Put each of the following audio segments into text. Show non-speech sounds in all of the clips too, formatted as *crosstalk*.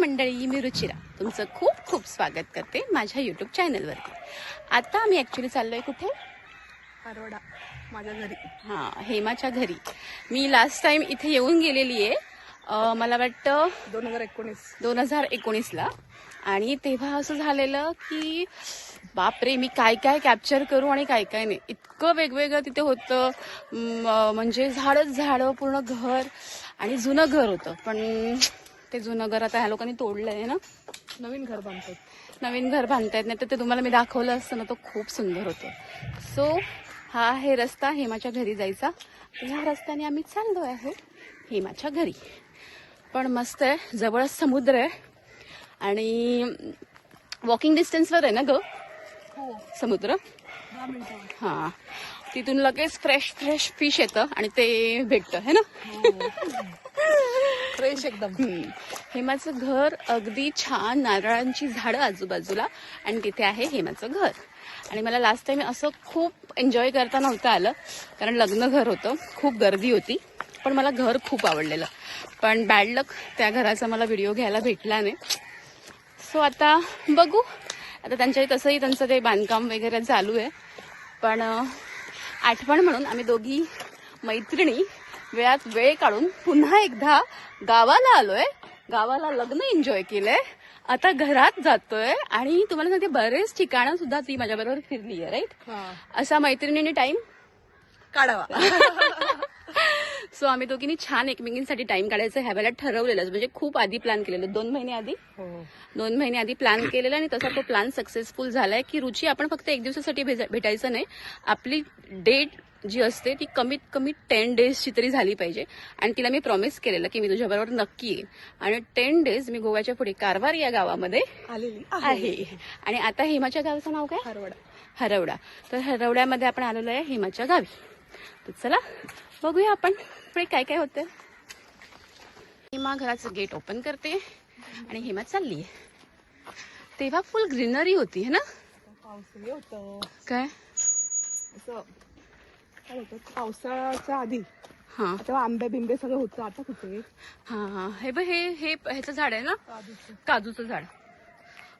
मंडळी मी रुचिरा. तुमचं खूप खूप स्वागत करते माझ्या यूट्यूब चॅनलवरती आता आम्ही ॲक्च्युली चाललो आहे कुठे? परवडा माझ्या घरी. हां हेमाच्या घरी. मी लास्ट टाइम इथे येऊन गेलेली आहे. अं, मला वाटतं दोन हजार एकोणीस. दोन हजार एकोणीसला. आणि तेव्हा असं झालेलं की बापरे मी काय काय कॅप्चर करू आणि काय काय नाही. इतकं वेगवेगळं तिथे होतं. म, म्हणजे झाडच झाडं पूर्ण घर आणि जुनं घर होतं. पण ते जुनं घर आता ह्या लोकांनी तोडलं आहे ना? नवीन घर बांधतात. नवीन घर बांधतायत नाही तर ते तुम्हाला मी दाखवलं असतं ना तो खूप सुंदर होतं. सो हा आहे रस्ता हेमाच्या घरी जायचा. ह्या रस्त्याने आम्ही चाललो आहे हेमाच्या घरी. पण मस्त आहे जवळच समुद्र आहे. आणि वॉकिंग डिस्टन्सवर आहे ना ग? हो. समुद्र? हां. तिथून लगेच फ्रेश फ्रेश फिश येतं आणि ते भेटतं है ना? फ्रेश एकदम. हेमाचं घर अगदी छान नारळांची झाडं आजूबाजूला आणि तिथे आहे हेमाचं घर. आणि मला लास्ट टाइम असं खूप एन्जॉय करता नव्हतं आलं कारण लग्न घर होतं खूप गर्दी होती पण मला घर खूप आवडलेलं. पण बॅड लक त्या घराचा मला व्हिडिओ घ्यायला भेटला नाही. सो आता बघू. आता त्यांच्या तसंही त्यांचं ते बांधकाम वगैरे चालू आहे. पण आठवण म्हणून आम्ही दोघी मैत्रिणी वेळात वेळ काढून पुन्हा एकदा गावाला आलोय. गावाला लग्न एन्जॉय केलंय. आता घरात जातोय आणि तुम्हाला सांगते बरेच ठिकाणं सुद्धा ती माझ्याबरोबर फिरली आहे राईट हा. असा मैत्रिणीने टाइम काढावा. *laughs* सो आम्ही दोघींनी छान एकमेकींसाठी टाइम काढायचं ह्या वेळेला ठरवलेलं म्हणजे खूप आधी प्लॅन केलेलं. दोन महिने आधी. हो. दोन महिने आधी प्लॅन केलेला आणि तसा तो प्लॅन सक्सेसफुल झालाय की रुची आपण फक्त एक दिवसासाठी भेटायचं नाही. आपली डेट जी असते ती कमीत कमी टेन डेजची तरी झाली पाहिजे. आणि तिला मी प्रॉमिस केलेलं की मी तुझ्याबरोबर नक्की येईन. आणि टेन डेज मी गोव्याच्या पुढे कारवार या गावामध्ये आलेली आहे. आणि आता हेमाच्या गावाचं नाव काय? परवडा हरवडा. तर हरवड्यामध्ये आपण आलेलो आहे हेमाच्या गावी. तर चला बघूया आपण पुढे काय काय होतं. हेमा घराचं गेट ओपन करते आणि हेमा चालली तेव्हा फुल ग्रीनरी होती है ना? पावसाळी होतं. काय? असं काय होतं पावसाळ्याच्या आधी. हा. तेव्हा आंबे बिंबे सगळं होतं. आता कुठे? हा हा. हे बघ हे हे ह्याचं झाड आहे ना. काजूचं. झाड.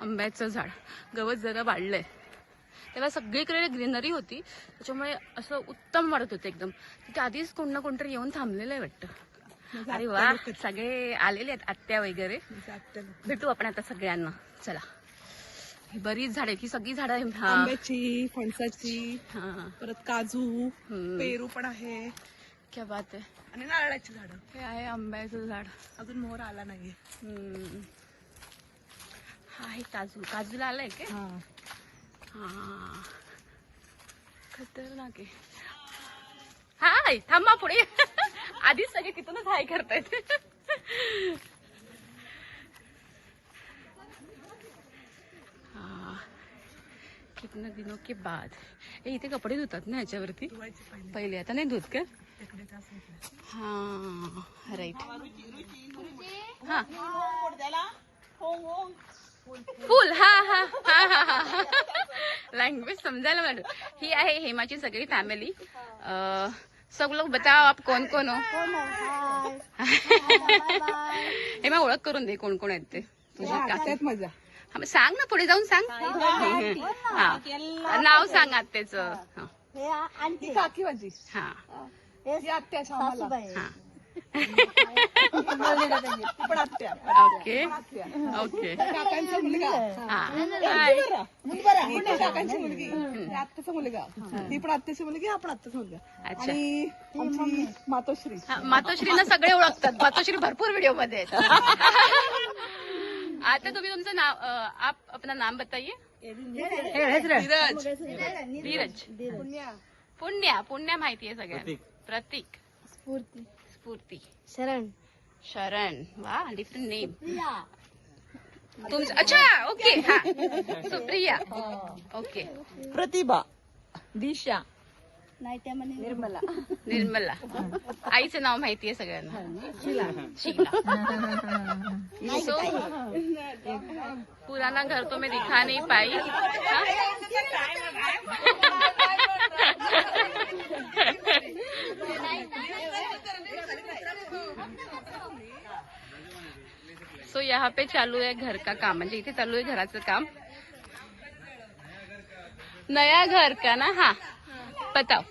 आंब्याचं झाड. गवत जरा वाढलंय. तेव्हा सगळीकडे ग्रीनरी होती. त्याच्यामुळे असं उत्तम वाटत होतं एकदम. तिथे आधीच कोण ना कोणतरी येऊन थांबलेलं आहे वाटतं. अरे वा सगळे आलेले आहेत आत्या वगैरे. भेटू आपण आता सगळ्यांना. चला. बरीच झाड ही सगळी झाडं आहे. आंब्याची फणसाची हा. परत काजू. पेरू पण आहे. क्या बात आहे. आणि नारळाची झाडं. हे आहे आंब्याचं झाड. अजून मोहर आला हम्म. हा आहे काजू. काजूला आलाय हा. हा. खतरनाक आहे. हाय थांबा पुढे. *laughs* आधीच सगळे तिथूनच हाय करतायत हा. कितना दिनों के बाद. हे इथे कपडे धुतात ना याच्यावरती? पहिले आता नाही धुत का. हा राईट हा. फुल हा हा हा हा हा लँग्वेज समजायला मला ही आहे हेमाची सगळी फॅमिली सब लोग बताओ आप कौन कौन हो? *laughs* हेमा ओळख करून दे कोण कोण आहेत ते. तुझे काका. त्यात मजा. सांग ना पुढे जाऊन सांग. हा. नाव सांग. आत्याचं. हा. ही. काकी माझी हा ही. हा. ओके. ओके. काकांचा मुलगा. काकांची मुलगी. आत्याचा मुलगा. ती पण आत्याची मुलगी हा पण आत्याचा मुलगा. अच्छा. आणि आमची मातोश्री. हा, मातोश्रींना सगळे ओळखतात. मातोश्री भरपूर व्हिडिओमध्ये आहेत. *laughs* आता तुम्ही तुमचं नाव अं, आप अपना नाम बताइए. धीरज धीरज पुण्या पुण्या पुण्या माहिती आहे सगळ्यांना. प्रतीक. स्फूर्ती. स्फूर्ती. शरण. शरण. वा डिफरंट नेम तुमचं अच्छा ओके हा. सुप्रिया. ओके प्रतिभा. दिशा. निर्मला. निर्मला. आईचं नाव माहिती आहे सगळ्यांना शीला. सो पुराना घर तो मैं दिखा नहीं पाई. हाँ? सो सो यहाँ पे चालू है घर का काम. म्हणजे इथे चालू आहे घराचं काम. नया घर का ना? हा. बताओ।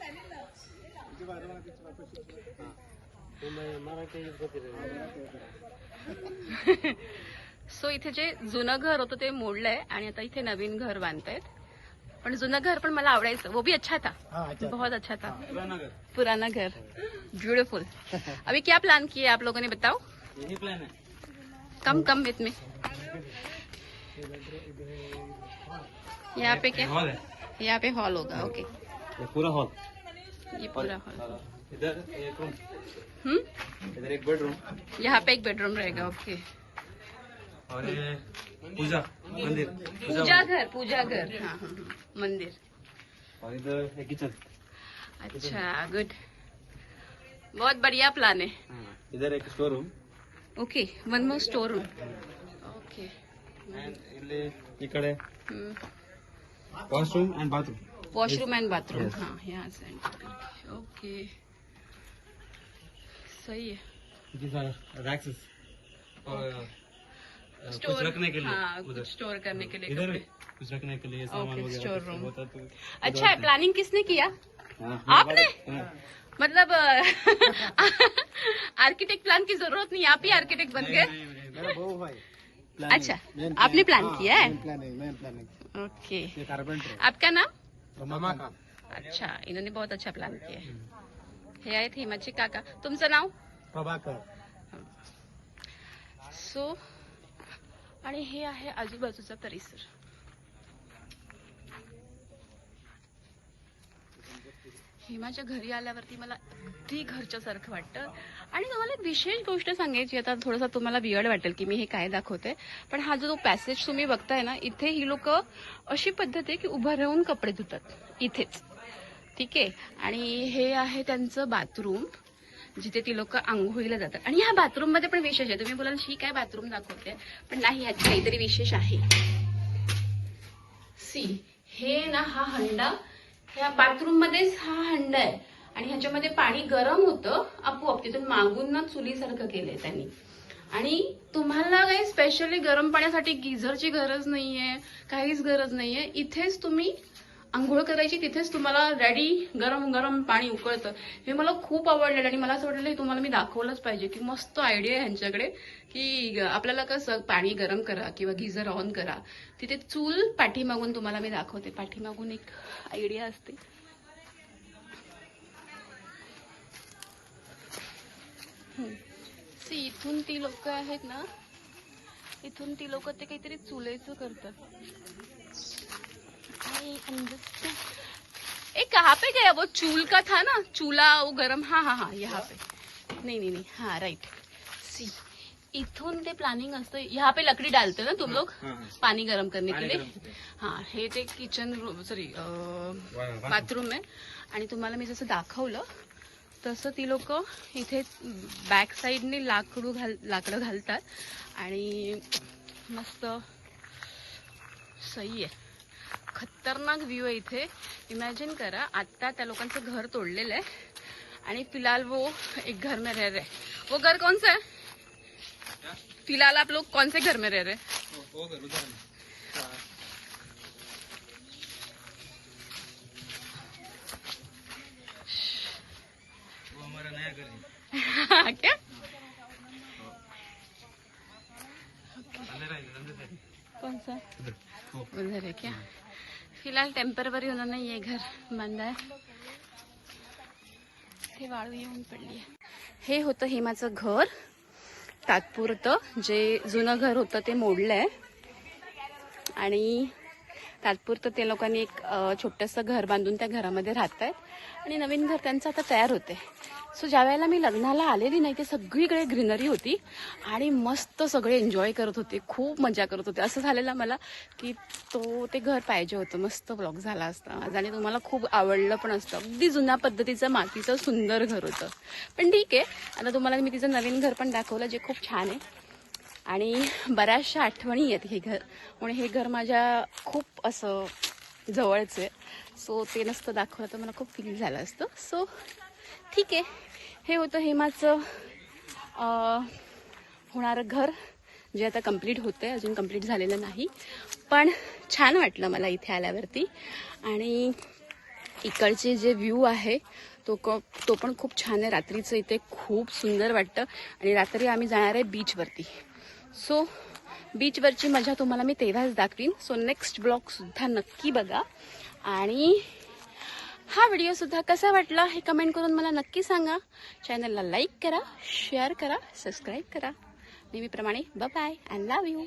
*laughs* सो इथे जे जुनं घर होतं ते मोडलंय आणि आता इथे नवीन घर बांधतायत. पण जुनं घर पण मला आवडायचं. वो भी अच्छा था. बहुत अच्छा था. पुराना घर. ब्यूटीफुल अभी क्या प्लान किया आप लोगों ने बताओ? यही प्लान है. कम कम विथ में यहाँ पे क्या? हॉल है. यहाँ पे हॉल होगा ओके ये पूरा हॉल ये पूरा हॉल इधर एक रूम हम्म इधर एक बेडरूम यहाँ पे एक बेडरूम रहेगा ओके और ये पूजा मंदिर पूजा घर पूजा घर हाँ हाँ हाँ, मंदिर और इधर एक किचन अच्छा गुड बहुत बढ़िया प्लान है इधर एक store room okay one more store room okay ಇಲ್ಲಿ ಈ ಕಡೆ हम्म, washroom and bathroom washroom and bathroom हाँ यहाँ से ओके सही है। और uh, कुछ स्टोर रखने के लिए हाँ कुछ स्टोर करने के लिए इधर कुछ रखने के लिए सामान room। होता तो अच्छा प्लानिंग किसने किया? हाँ, आपने? हाँ। मतलब *laughs* आर्किटेक्ट प्लान की ज़रूरत नहीं आप ही आर्किटेक्ट बन गए। अच्छा आपने प्लान किया है? ओके कारपेंटर आपका नाम? रमाकांत अच्छा इन्होंने बहुत अच्छा प्लान किया है। हे आहेत हेमाचे काका। तुमचं नाव? प्रभाकर. सो आणि हे आहे आजूबाजूचा परिसर. हेमाच्या घरी आल्यावरती मला अगदी घरच्या सारखं वाटतं. आणि तुम्हाला एक विशेष गोष्ट सांगायची आता थोडासा तुम्हाला बियड वाटेल की मी हे काय दाखवते. पण हा जो पॅसेज तुम्ही बघताय ना इथे ही लोक अशी पद्धत आहे की उभं राहून कपडे धुतात. इथेच. ठीक आहे? आणि हे आहे त्यांचं बाथरूम जिथे ती लोक आंघोळीला जातात. आणि ह्या बाथरूममध्ये पण विशेष आहे. तुम्ही बोलाल ही काय बाथरूम दाखवते? पण नाही ह्यात काहीतरी विशेष आहे. सी हे ना हा हंडा ह्या बाथरूम मध्येच हा हंड आहे आणि ह्याच्यामध्ये पाणी गरम होतं आपोआप तिथून मागून ना चुलीसारखं केलंय त्यांनी. आणि तुम्हाला काही स्पेशली गरम पाण्यासाठी गिझरची गरज नाहीये काहीच गरज नाहीये. इथेच तुम्ही आंघोळ करायची तिथेच तुम्हाला रेडी गरम गरम पाणी उकळतं. हे मला खूप आवडलेलं आणि मला असं वाटलं हे तुम्हाला मी दाखवलंच पाहिजे. की मस्त आयडिया आहे ह्यांच्याकडे की आपल्याला कसं पाणी गरम करा किंवा गिझर ऑन करा. तिथे चूल पाठीमागून तुम्हाला मी दाखवते. पाठीमागून एक आयडिया असते. इथून ती लोक आहेत ना? इथून ती लोक ते काहीतरी चुलेचं करतात. I understand. ए कहाँ पे गया वो चूल का था ना? चूल्हा वो गरम हाँ हाँ हाँ यहाँ पे। नहीं नहीं नहीं हाँ राइट सी इथून ते प्लॅनिंग असतं. यहाँ पे लकड़ी डालते हो ना तुम लोग। पानी गरम करने के पाणी लिए. हाँ। हे ते किचन सॉरी वा- बाथरूम आहे. आणि तुम्हाला मी जसं दाखवलं तसं ती लोक इथे बॅक साईडने लाकडू घाल लाकडं घालतात. आणि मस्त सही आहे. खतरनाक व्ह्यू आहे इथे. इमॅजिन करा आत्ता त्या लोकांचं घर तोडलेलं आहे आणि फिलहाल वो एक घर में रह रहे वो घर कौन सा है? फिलहाल आप लोग कौन से घर में रह रहे वो- वो घर उधर है। वो हमारा नया घर है. क्या? है, है। कौन सा? उधर उधर है क्या? फिलहाल टेंपररी उन्होंने ये घर बांधा आहे. ते वाळू येऊन पडली आहे. हे होतं हेमाचं घर. तात्पुरतं जे जुनं घर होतं ते मोडलंय. आणि तात्पुरतं ते लोकांनी एक छोटंसं घर बांधून त्या घरामध्ये राहत आहेत आणि नवीन घर त्यांचं आता तयार होते सो ज्या वेळेला मी लग्नाला आलेली नाही ते सगळीकडे ग्रीनरी होती आणि मस्त सगळे एन्जॉय करत होते खूप मजा करत होते. असं झालेलं मला की तो ते घर पाहिजे होतं. मस्त ब्लॉग झाला असता. माझा आणि तुम्हाला खूप आवडलं पण असतं. अगदी जुन्या पद्धतीचं मातीचं सुंदर घर होतं. पण ठीक आहे. आता तुम्हाला मी तिचं नवीन घर पण दाखवलं जे खूप छान आहे. आणि बऱ्याचशा आठवणी आहेत हे घर. म्हणून हे घर माझ्या खूप असं जवळचं आहे. सो ते नसतं दाखवलं तर मला खूप फील झालं असतं. सो ठीक आहे. हे होतं हेमाचं होणारं घर जे आता कंप्लीट होतं आहे अजून कंप्लीट झालेलं नाही. पण छान वाटलं मला इथे आल्यावरती. आणि इकडचे जे व्ह्यू आहे तो क तो पण खूप छान आहे. रात्रीचं इथे खूप सुंदर वाटतं. आणि रात्री आम्ही जाणार आहे बीचवरती सो बीचवरची मजा तुम्हाला मी तेव्हाच दाखवीन. सो नेक्स्ट ब्लॉगसुद्धा नक्की बघा. आणि हा व्हिडिओसुद्धा कसा वाटला हे कमेंट करून मला नक्की सांगा. चॅनलला लाईक करा शेअर करा सबस्क्राईब करा. नेहमीप्रमाणे बाय अँड लव यू